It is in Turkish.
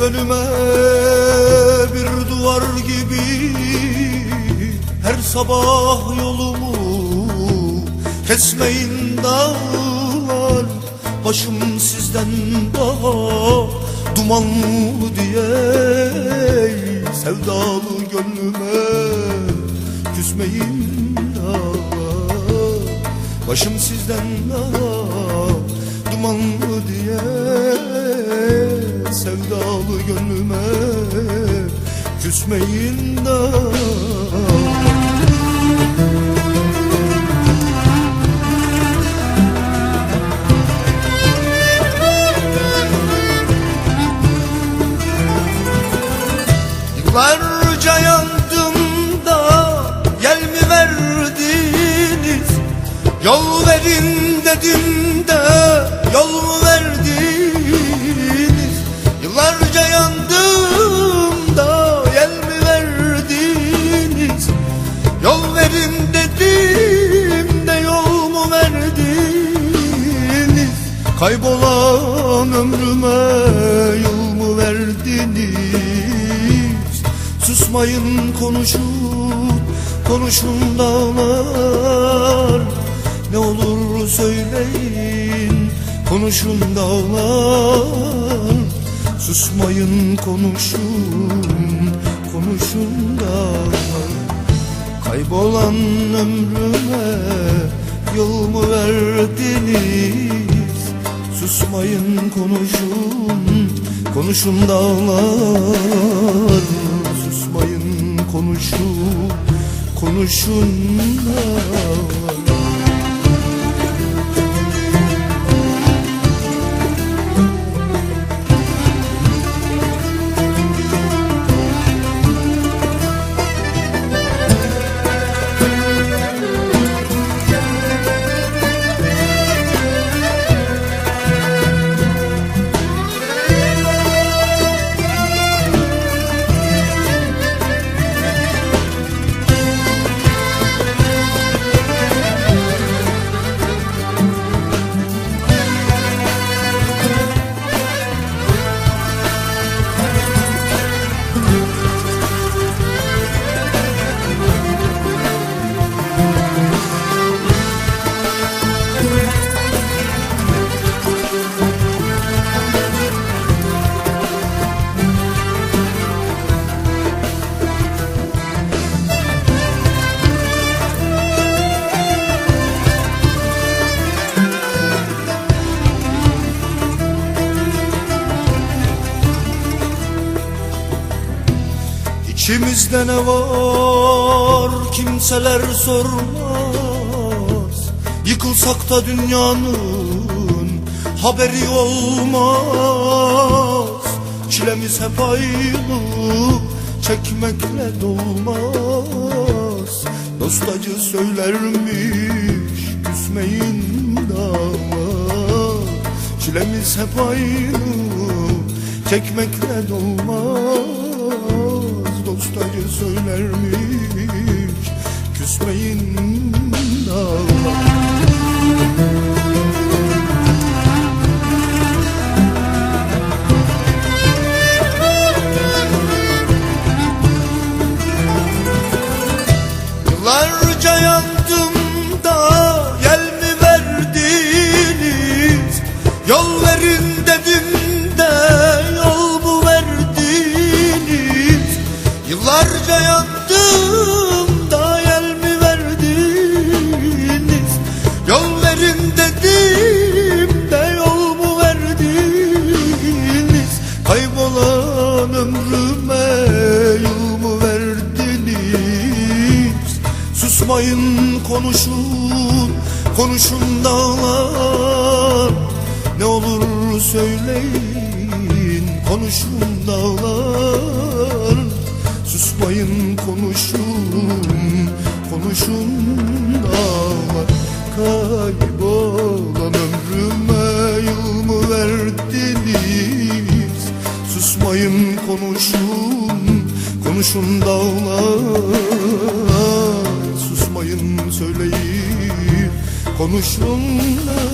önüme bir duvar gibi Her sabah yolumu kesmeyin dağlar Başım sizden daha dumanlı diye Sevdalı gönlüme küsmeyin dağlar Başım sizden daha dumanlı diye Sevdalı gönlüme küsmeyin dağlar Yıllarca yandım da yel mi verdiniz? Yol verin dedim de yol Kaybolan ömrüme yol mu verdiniz? Susmayın konuşun, konuşun dağlar. Ne olur söyleyin, konuşun dağlar. Susmayın konuşun, konuşun dağlar. Kaybolan ömrüme yol mu verdiniz Susmayın konuşun, konuşun dağlar. Susmayın konuşun, konuşun dağlar İçimizde ne var kimseler sormaz. Yıkılsak da dünyanın haberi olmaz. Çilemiz hep aynı çekmekle dolmaz. Dost acı söylermiş küsmeyin damat Çilemiz hep aynı çekmekle dolmaz Dost acı söylermiş küsmeyin damat Yıllarca yandım da Yıllarca yandım da yel mi verdiniz? Yol verin dedim de yol mu verdiniz? Kaybolan ömrüme yol mu verdiniz? Susmayın konuşun, konuşun dağlar. Ne olur söyleyin, konuşun dağlar Susmayın konuşun, konuşun dağlar Kaybolan ömrüme yıl mı verdiniz? Susmayın konuşun, konuşun dağlar Susmayın söyleyin, konuşun dağlar